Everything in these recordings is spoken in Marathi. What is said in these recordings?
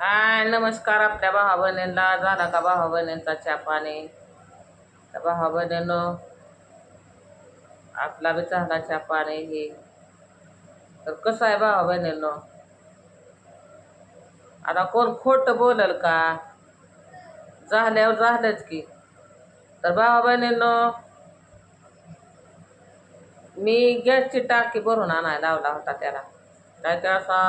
हाय नमस्कार आपल्या भावा बहिणींना झाला का भावा बहिणींचा चहा पाणी? तर भावा बहिणींनो आपला बी झाला चहा पाणी हे. तर कसं आहे भावा बहिणींनो आता कोण खोटं बोलल का? झाल्यावर झालंच की. तर भावा बहिणींनो मी गॅसची टाकी भरून आणायला लावला होता त्याला. काय काय असा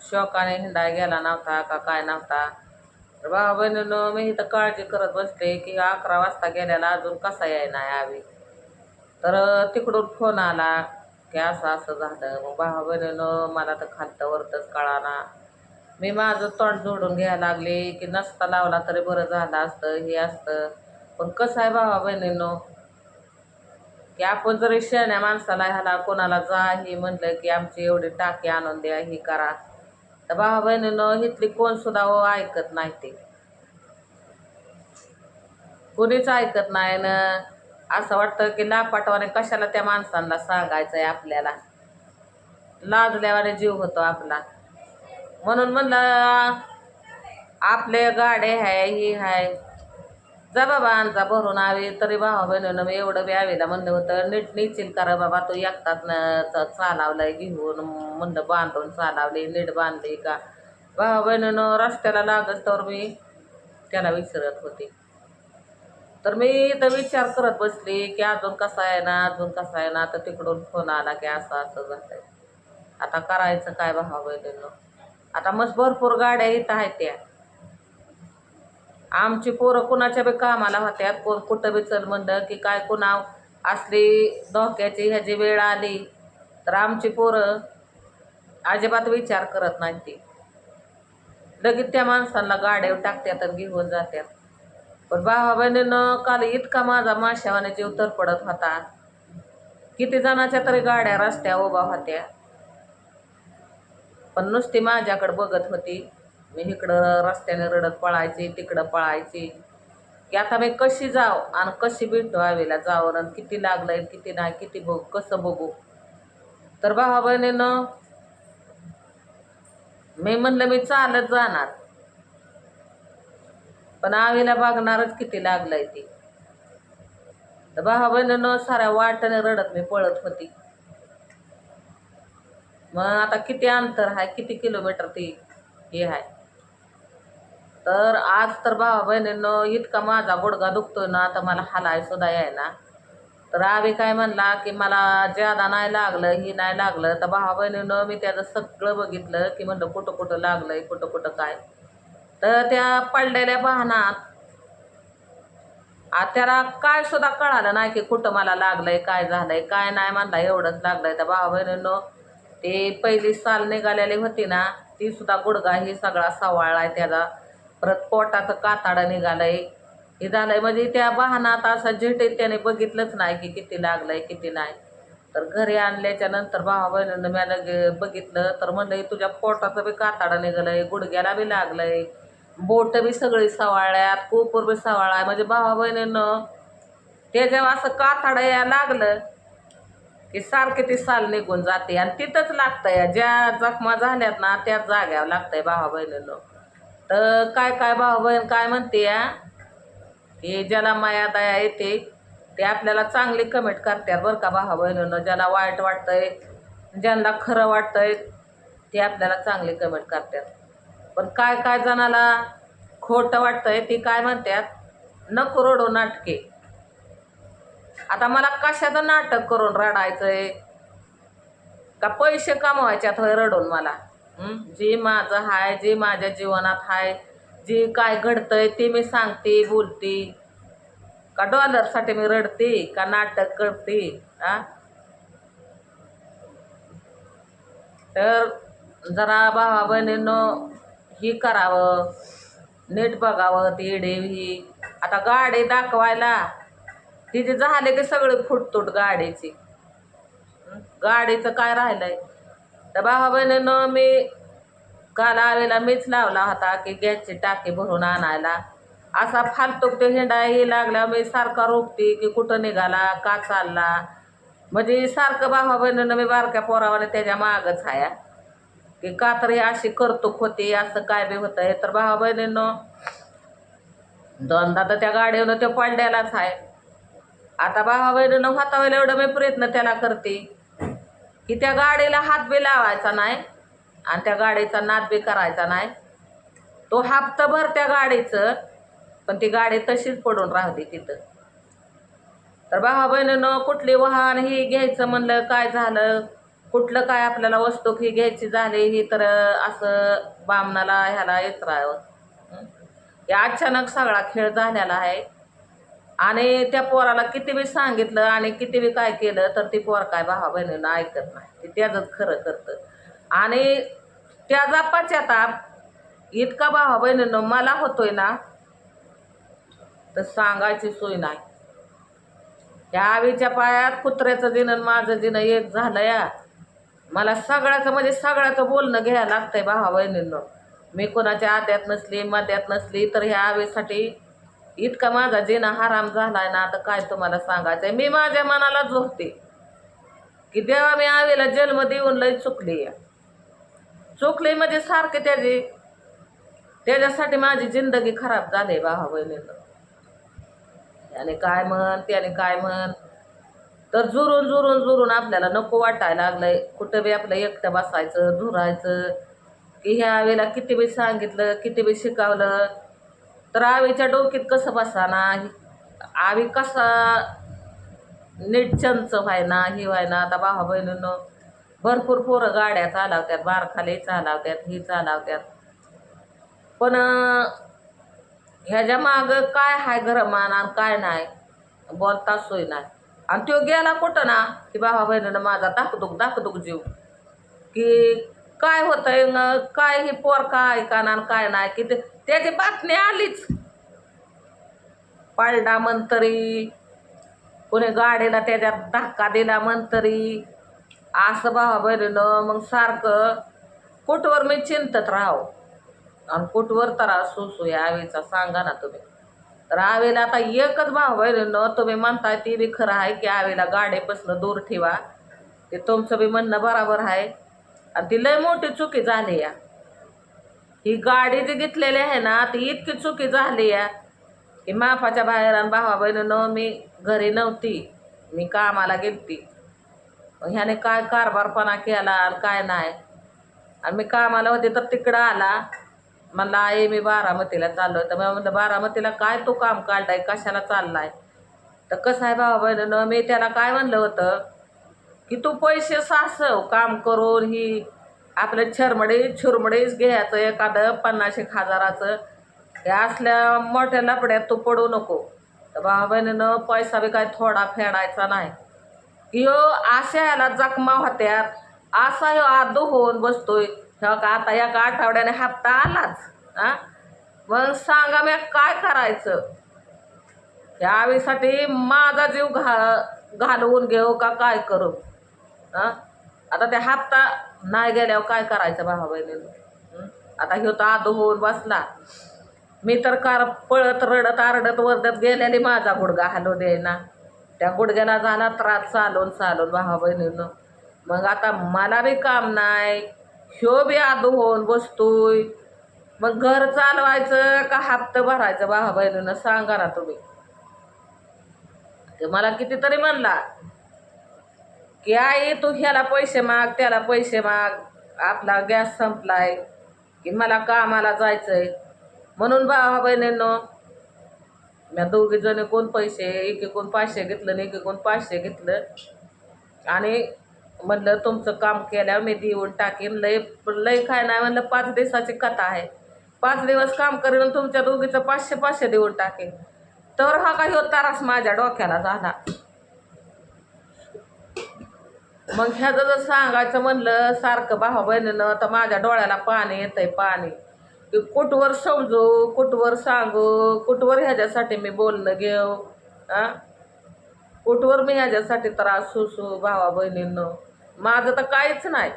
शोकाने हिंडाय गेला नव्हता का काय नव्हता? तर भावा बहिणीनं मी इथं काळजी करत बसले की अकरा वाजता गेल्याला अजून कसा यायना यावी? तर तिकडून फोन आला की असं असं झालं. मग भावा बहिणीनं मला तर खालतं वरतच कळाना. मी माझं तोंड जोडून घ्यायला लागले की नसता लावला तरी बरं झालं असतं हे असतं. पण कसं आहे भावा बहिणीनो की आपण जरी शेण्या माणसाला ह्याला कोणाला जा ही म्हणलं की आमची एवढी टाकी आणून द्या ही करा. तर भावा बहिणीनं इथली कोण सुद्धा हो ऐकत नाही ते. कुणीच ऐकत नाही ना असं वाटतं की लापाटवाने कशाला त्या माणसांना सांगायचंय आपल्याला? लाजल्यावाने जीव होतो आपला. म्हणून म्हणलं आपले गाडे आहे ही आहे जा बाबा आणजा भरून आवे तरी भावा बहिणीनं मी एवढं बी आवेला म्हणलं होतं नीट नेचील करा बाबा तू एकटाच न चालावलंय घेऊन म्हणलं बांधून चालावली नीट बांधली का? भावा बहिणीनं रस्त्याला लागत तर मी त्याला विसरत होते. तर मी इथं विचार करत बसली की अजून कसा आहे ना अजून कसा आहे ना तर तिकडून फोन आला की असं असं झालंय. आता करायचं काय भावा बहिणीनं? आता मस्त भरपूर गाड्या इथं आहेत त्या. आमची पोरं कुणाच्या बी कामाला होत्या कोण कुठं बी चल म्हणलं की काय कोणा असली धोक्याची ह्याची वेळ आली तर आमची पोरं अजिबात विचार करत नाही ती. लगेच त्या माणसांना गाड्यावर टाकतात आणि घेऊन जातात पण भावा बहिणीनं काल इतका माझा माशावाने जीव तरपडत होता. किती जणाच्या तरी गाड्या रस्त्या उभा होत्या. पण नुसती माझ्याकडे बघत होती. मी इकडं रस्त्याने रडत पळायची तिकडं पळायची. की आता मी कशी जाव आणि कशी भेटतो आवेला जावं आणि किती लागलंय किती नाही किती बघू कसं बघू? तर भावा बहिणीनं मी म्हणलं मी चालत जाणार. पण आवेला बघणारच किती लागलंय ती. तर भावा बहिणीनं साऱ्या वाटेने रडत मी पळत होती. मग आता किती अंतर आहे किती किलोमीटर ती हे आहे तर आज तर भावा बहिणीनं इतका माझा गुडगा दुखतोय ना आता मला हालाय सुद्धा यायना. तर आवी काय म्हणला की मला ज्यादा नाही लागलं ही नाही लागलं. तर भावा बहिणीनं मी त्याचं सगळं बघितलं की म्हणलं कुठं कुठं लागलंय कुठं कुठं काय? तर त्या पडलेल्या वाहनात त्याला काय सुद्धा कळालं नाही की कुठं मला लागलंय काय झालंय काय नाही म्हणला एवढंच लागलंय. तर भावा बहिणीनं ते पहिली साल निघालेली होती ना ती सुद्धा गुडगा ही सगळा सवाळलाय त्याचा. परत पोटाचं काताडं निघालंय. हे झालंय म्हणजे त्या वाहनात असं झेटीत त्याने बघितलंच नाही की किती लागलंय किती नाही. तर घरी आणल्याच्या नंतर भावा बहिणीनं मी लगे बघितलं तर म्हणलं तुझ्या पोटाचं बी काताडं निघालंय गुडघ्याला बी लागलंय. बोट बी सगळी सवाळ्यात कोपर बी सवाळाय. म्हणजे भावा बहिणीनं ते जेव्हा असं काताडा या लागलं की सारखे ती साल निघून जाते. आणि तिथंच लागतंय. ज्या जखमा झाल्यात ना त्याच जाग्यावर लागतंय भावा बहिणीनं. तर काय काय भाऊ बहीण काय म्हणते या की ज्याला माया दया येते ते आपल्याला चांगली कमेंट करतात बरं का भाऊ बहिणीनं. ज्याला वाईट वाटतंय ज्यांना खरं वाटतंय ते आपल्याला चांगली कमेंट करतात. पण काय काय जणाला खोटं वाटतंय ती काय म्हणतात? नको रडू नाटके. आता मला कशाचं नाटक करून रडायचंय? का पैसे कमवायच्यात होय रडून मला? जे माझं हाय जे माझ्या जीवनात आहे जे काय घडतंय ते मी सांगते बोलते. का डॉलरसाठी मी रडते का नाटक करते आ? तर जरा भावा बहिणीनं ही करावं. नीट बघावं ती एडे ही. आता गाडी दाखवायला. तिचे झाले की सगळे फुटतोट गाडीची. गाडीचं काय राहिलंय? तर भावा मी काल आवेला मीच लावला होता की गॅसची टाकी भरून आणायला. असा फालतूक ते हिंडा ही लागला मी सारखा रोखते की कुठं निघाला का चालला? म्हणजे सारखं भावा बहिणीनं मी बारक्या पोरावाने त्याच्या मागच आहे की का तर हे अशी करतूक होती असं काय बी हे तर भावा बहिणीनं दोनदा तर त्या गाडीवरनं ते पडल्यालाच आहे आता भावा बहिणीनं हातावायला एवढं मी प्रयत्न त्याला करते. की त्या गाडीला हात बी लावायचा नाही आणि त्या गाडीचा नाद बी करायचा नाही. तो हप्ताभर त्या गाडीचं पण ती गाडी तशीच पडून राहते तिथं. तर भावा बहिणीनं कुठली वाहन ही घ्यायचं म्हणलं काय झालं? कुठलं काय आपल्याला वस्तू ही घ्यायची झाली ही तर असं बामणाला ह्याला येत राहावं. या अचानक सगळा खेळ झालेला आहे. आणि त्या पोराला किती बी सांगितलं आणि किती बी काय केलं तर ती पोर काय भावा बहिणीनं ऐकत नाही. ती त्याचंच खरं करतं. आणि त्याचा पश्चाताप इतका भावा बहिणीनं मला होतोय ना तर सांगायची सोय नाही. त्या आवीच्या पायात कुत्र्याचं दिनं माझं दिनं एक झालं या. मला सगळ्याचं म्हणजे सगळ्याचं बोलणं घ्यायला लागतंय भावा बहिणींनो. मी कोणाच्या आत्यात नसली मध्यात नसली तर ह्या आवीसाठी इतका माझा जिना हराम झालाय ना आता काय तुम्हाला सांगायचंय? मी माझ्या मनाला झोपते. की देवा मी आवीला जन्म देऊन लय चुकली चुकली म्हणजे सारखे त्याची त्याच्यासाठी माझी जिंदगी खराब झाली भावा बहिणीनं. त्याने काय म्हण त्याने काय म्हण? तर जुरून जुरून जुरून आपल्याला नको वाटायला लागलंय. कुठं बी आपलं एकटं बसायचं झुरायचं की ह्या आवेला किती बी सांगितलं किती बी शिकवलं तर आवीच्या डोकीत कसं बसाना? आवी कसा नीट चंच व्हायना हे व्हायना? आता भावा बहिणीनं भरपूर पोरं गाड्या चालवत्यात बारखाले चालवत्यात ही चालवत्यात. पण ह्याच्या मागं काय हाय घरमान आणि काय नाही बोलता सोय नाही. आणि तो गेला कुठं ना की बाबा बहिणीनं माझा दाखदुख दाखदुख जीव. की काय होतंय न काय ही पोर काय का ना काय नाही की ते त्याची बातमी आलीच. पळडा मंतरी कोणी गाडीला त्याच्यात धक्का दिला मंतरी. असं भावा बहिणीनं मग सारखं कुठवर मी चिंतत राहावं. आणि कुठवर तर असू या आवेचा सांगा ना तुम्ही. तर आवेला आता एकच भाव बहिणीनं तुम्ही म्हणताय ती बी खरं आहे की आवेला गाडीपासून दूर ठेवा. ते तुमचं बी म्हणणं बराबर आहे. ती लय मोठी चुकी झाली या. ही गाडी जी घेतलेली आहे ना ती इतकी चुकी झाली या की माफाच्या बाहेर आणि भावा बहिणीनं मी घरी नव्हती मी कामाला गेलती. मग ह्याने काय कारभारपणा केला आणि काय नाही. आणि मी कामाला होते तर तिकडं आला. म्हणला आई मी बारामतीला चाललो तर मी म्हणलं बारामतीला काय तू काम काढलाय? कशाला चाललाय? तर कसं आहे भावा बहिणीनं मी त्याला काय म्हणलं होतं की तू पैसे सासव काम करून ही आपलं छरमडे छुरमडेच घ्यायचं एखादं पन्नास एक हजाराचं. हे असल्या मोठ्या लपड्यात तू पडू नको. तर भावा बहिणीनं पैसा बी काय थोडा फेडायचा नाही. की ह्यो अशा ह्याला जखमा होत्यात. असा ह्यो आदू होऊन बसतोय. ह्या का आता एका आठवड्याने हप्ता आलाच? हा मग सांगा मी काय करायचं? या आवीसाठी माझा जीव घा घालवून घेऊ का काय करू? हां? आता ते हप्ता नाही गेल्यावर काय करायचं भावा बहिणीनं? आता ह्यो तर आदो होऊन बसला. मी तर कार पळत रडत आरडत वरडत गेल्याने माझा गुडगा हलू देना त्या गुडघ्याला झाला त्रास चालून चालून भावा बहिणीनं. मग आता मला बी काम नाही ह्यो बी आदो होऊन बसतोय. मग घर चालवायचं का हप्ता भरायचं भावा बहिणीनं? सांगा ना तुम्ही. ते मला कितीतरी म्हणला. की आई तू ह्याला पैसे माग त्याला पैसे माग. आपला गॅस संपलाय. की मला कामाला जायचंय. म्हणून भावा बहिणींनो म्या दोघी जण कोण पैसे एक एकूण पाचशे घेतलं आणि एक एकूण पाचशे घेतलं. आणि म्हणलं तुमचं काम केल्यावर मी देऊन टाकेन. लय लय काय नाही म्हणलं पाच दिवसाची कथा आहे. पाच दिवस काम करेन तुमच्या दोघीचं पाचशे पाचशे देऊन टाकेन. तर हा काही तारास माझ्या डोक्याला झाला. मग ह्याचं जर सांगायचं म्हणलं सारखं भावा बहिणीनं तर माझ्या डोळ्याला पाणी येतंय पाणी. की कुठवर समजू कुठवर सांगू कुठवर ह्याच्यासाठी मी बोलणं घेऊ आ? कुठवर मी ह्याच्यासाठी त्रास सुसू भावा बहिणींनो? माझं तर काहीच नाही.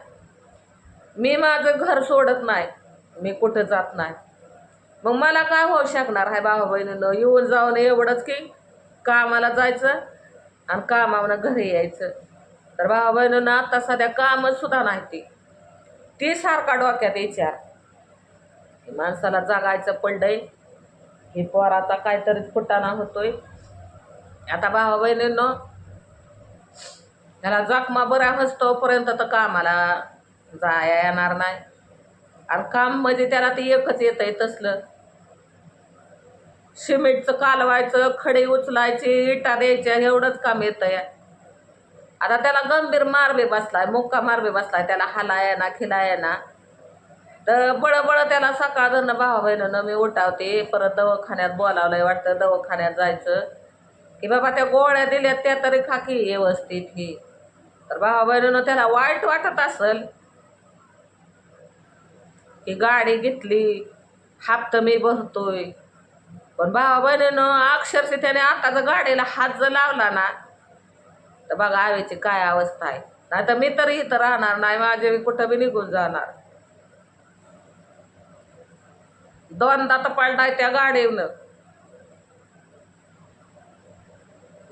मी माझं घर सोडत नाही. मी कुठं जात नाही. मग मला काय होऊ शकणार आहे भावा बहिणीनं? येऊन जाऊन एवढंच की कामाला जायचं आणि कामावनं घरी यायचं. तर भावा ना आता सध्या कामच सुद्धा नाही ती. ती सारखा डोक्यात विचार. माणसाला जगायचं पडलंय. हे पोराचा काहीतरी फुटाणा होतोय. आता भावा बहिणीनं त्याला जखमा बरा हसतोपर्यंत तर कामाला जाया येणार नाही. आणि काम म्हणजे त्याला ते एकच येत आहे तसलं. सिमेंटचं कालवायचं खडे उचलायचे इटा द्यायच्या एवढंच काम येतं या आता त्याला गंभीर मारबे बसलाय मुक्का मारबे बसलाय त्याला हलाय ना खिलाय ना. तर बळबळ त्याला सकाळ धरणं भावा बहिणीनं मी उठावते परत दवाखान्यात बोलावलंय वाटतं दवाखान्यात जायचं. की बाबा त्या गोळ्या दिल्यात त्या तरी खाकी व्यवस्थित ही. तर भावा बहिणीनं त्याला वाईट वाटत असेल. की गाडी घेतली हप्ता मी भरतोय. पण भावा बहिणीनं अक्षरशः त्याने आताच गाडीला हात जर लावला ना तर बघा हवेची काय अवस्था आहे. नाही तर मी तरी इथं राहणार नाही माझे मी कुठं बी निघून जाणार. दोनदा तर पडलाय त्या गाडीनं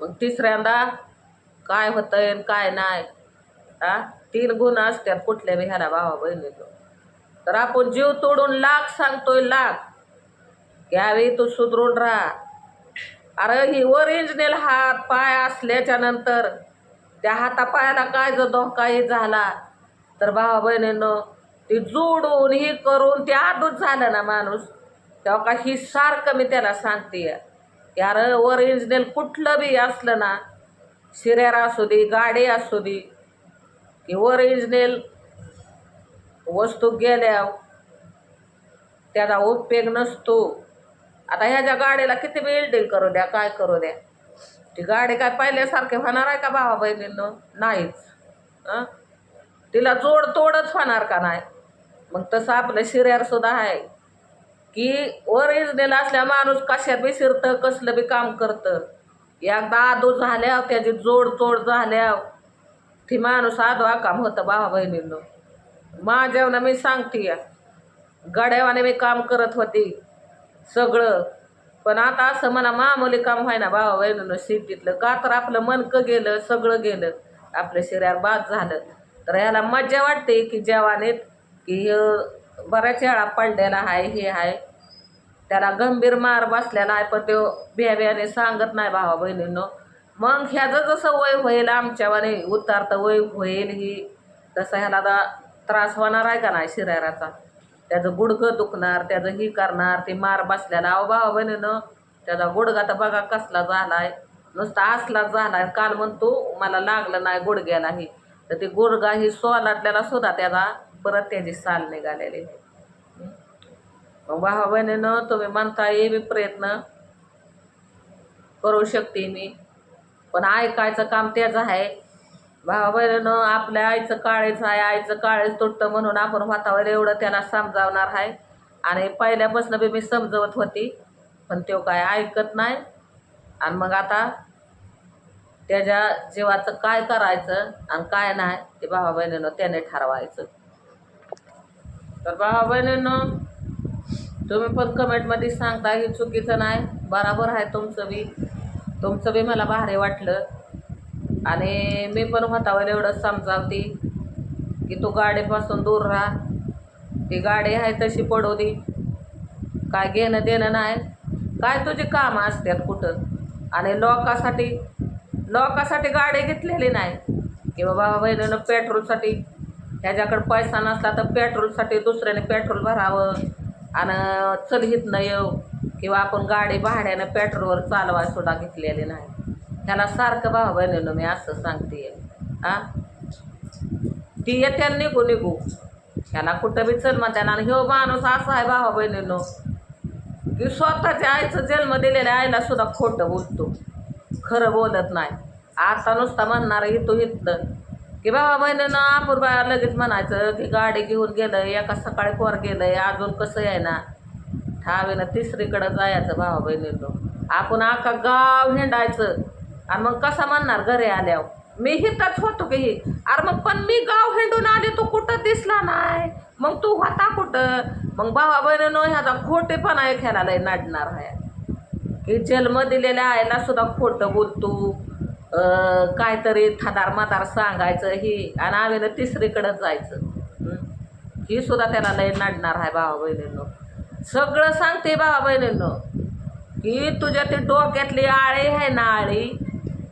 मग तिसऱ्यांदा काय होतंय आणि काय नाही. हा? तीन गुण असतात कुठल्या बी ह्याला भावा बहिणीचं. तर आपण जीव तोडून लाख सांगतोय लाख. यावेळी तू सुधरून राहा. अरे ही ओरिजिनल हात पाय असल्याच्या नंतर त्या हातापायाला काय जर धोकाही झाला तर भावा बहिणीनं ती जोडून ही करून ते आदूच झालं ना माणूस तेव्हा का ही सारखं मी त्याला सांगते. की अरे ओरिजिनल कुठलं बी असलं ना शिऱ्यार असू दे गाडी असू दे की ओरिजिनल वस्तू गेल्या त्याचा उपयोग नसतो. आता ह्याच्या गाडीला किती बिल्डिंग करू द्या काय करू द्या? ती गाडी काय पाहिल्यासारखे होणार आहे का भावा बहिणींनो? नाहीच. तिला जोड तोडच होणार का नाही? मग तसं आपलं शिर्यार सुद्धा आहे की ओरिजिनल असल्या माणूस कशात बी शिरतं कसलं बी काम करतं. एकदा आदू झाल्या त्याची जोड तोड झाल्या ती माणूस आदो काम होतं भावा बहिणींनो. माझ्यावनं मी सांगते या. गड्यावाने मी काम करत होती. सगळं. पण आता असं मला मामूली काम व्हाय ना भावा बहिणीनं शेतीतलं. का तर आपलं मनकं गेलं सगळं गेलं. आपलं शरीर बाद झालं. तर ह्याला मज्जा वाटते की जेवानेत की बऱ्याच वेळा पडलेला आहे हे आहे त्याला गंभीर मार बसलेला आहे पण तो बिया सांगत नाही भावा बहिणींनो मग ह्याचं जसं वय होईल आमच्यावाने उतारतं वय होईल ही तसं ह्याला त्रास होणार आहे का नाही शरीराचा? त्याचं गुडघं दुखणार त्याचं ही करणार ते मार बसल्याला. अहो भावा बहिणीनं त्याचा गुडघा तर बघा कसला झालाय. नुसता असलाच झालाय. काल म्हणतो मला लागलं नाही गुडघ्यालाही तर ते गुडघा ही सोलाटल्याला सुद्धा त्याचा परत त्याची साल निघालेली. आहे भावा बहिणीनं तुम्ही म्हणता ये प्रयत्न करू शकते मी. पण ऐकायचं काम त्याचं आहे. भावा आपल्या आईचं काळीच आहे आईचं काळीच तुटतं म्हणून आपण वातावर एवढं त्यांना समजावणार आहे. आणि पहिल्यापासून बी मी समजवत होती पण तो काय ऐकत नाही. आणि मग आता त्याच्या जीवाचं काय करायचं आणि काय नाही ते भावा बहिणीनं त्याने ठरवायचं. तर भावा बहिणीनं तुम्ही पण कमेंटमध्ये सांगता हे चुकीचं नाही बराबर आहे तुमचं बी. तुमचं बी मला भारी वाटलं. आणि मी पण होतावर एवढं समजावते की तू गाडीपासून दूर राहा. ती गाडी आहे तशी पडू दे काय घेणं देणं नाही. काय तुझी कामं असतात कुठं? आणि लोकासाठी लोकासाठी गाडी घेतलेली नाही. की बाबा बहिणीनं पेट्रोलसाठी ह्याच्याकडे पैसा नसला तर पेट्रोलसाठी दुसऱ्याने पेट्रोल भरावं. आणि चल हितनं येऊ. किंवा आपण गाडी भाड्यानं पेट्रोलवर चालवायसुद्धा घेतलेली नाही. ह्याला सारखं भावा बहिणीनं मी असं सांगते. आ ती येते निघू निघू. ह्याला कुठं बी चल म्हणते आणि ह्यो माणूस असा आहे भावा बहिणीनं. की स्वतःच्या आईचं जन्म दिलेल्या आईला सुद्धा खोटं बोलतो. खरं बोलत नाही. आता नुसता म्हणणार इथं इथलं की बाबा बहिणीनं आपण लगेच म्हणायचं की गाडी घेऊन गेलं एका सकाळी कोर गेलंय अजून कसं आहे ना? ठावेनं तिसरीकडं जायचं भावा बहिणीनं. आपण अख्खा गाव हिंडायचं. आणि मग कसा म्हणणार घरी आल्यावर? मी हिताच होतो की ही. अरे मग पण मी गाव हिंडून आले तू कुठं दिसला नाही? मग तू होता कुठं? मग भावा बहिणीनं ह्याचा खोटेपणा एक ह्याला लय नाडणार आहे. की जन्म दिलेल्या आईला सुद्धा खोटं बोलतो. काहीतरी थादार मादार सांगायचं ही आणि आम्ही तिसरीकडं जायचं. ही सुद्धा त्याला लय नाडणार आहे भावा बहिणींनो. सगळं सांगते भावा बहिणींनो. की तुझ्या ती डोक्यातली आळी आहे ना आळी?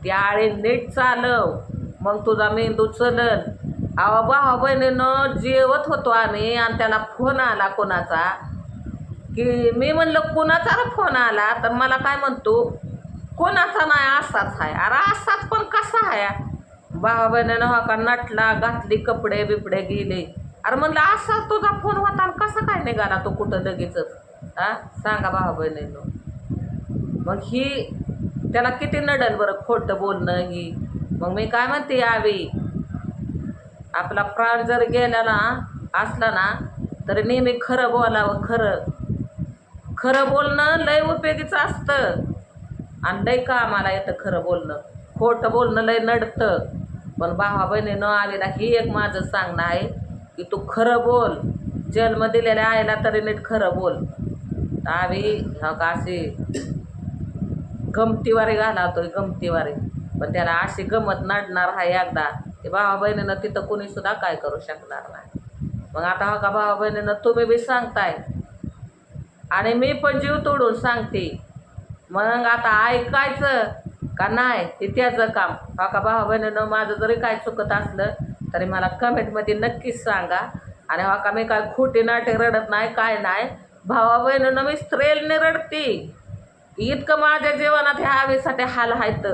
ती आळी नीट चालव. मग तुझा मेंदू चलन. अहो भावा बहिणीनं जेवत होतो आम्ही आणि त्याला फोन आला कोणाचा. की मी म्हणलं कोणाचा रे फोन आला? तर मला काय म्हणतो कोणाचा नाही असाच आहे अरे असाच पण कसा आहे भावा बहिणीनं हो का नटला घातली कपडे बिपडे गेले. अरे म्हणलं असा तुझा फोन होता आणि कसा काय निघाला तो कुठं लगेचच? हा सांगा भावा बहिणीनं. मग ही त्याला किती नडल बरं खोटं बोलणं ही. मग मी काय म्हणते यावी? आपला प्राण जर गेला ना असला ना तर नेहमी खरं बोलावं खरं. खरं बोलणं लय उपयोगीचं असतं. आणि लय कामाला येतं खरं बोलणं. खोटं बोलणं लय नडतं. पण भावा बहिणीनं आलेला ही एक माझं सांगणं आहे की तू खरं बोल. जन्म दिलेल्या आईला तरी नीट खरं बोल. आवी ह्या का अशी? गमतीवारी घालावतो गमतीवारी. पण त्याला अशी गमत नाडणार आहे एकदा. ते भावा बहिणीनं तिथं कुणीसुद्धा काय करू शकणार नाही. मग आता हा का भावा बहिणीनं तुम्ही बी सांगताय. आणि मी पण जीव तोडून सांगते. मग आता ऐकायचं का नाही ते त्याचं काम. हा का भावा बहिणीनं माझं जरी काय चुकत असलं तरी मला कमेंटमध्ये नक्कीच सांगा. आणि हा का मी काय खोटी नाटे रडत नाही काय नाही. भावा बहिणीनं मी स्त्रेलने रडते. इतकं माझ्या जीवनात ह्या हवेसाठी हाल आहेत.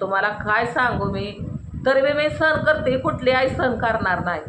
तुम्हाला काय सांगू मी? तरी मी सहन करते कुठली आई सहन करणार नाही.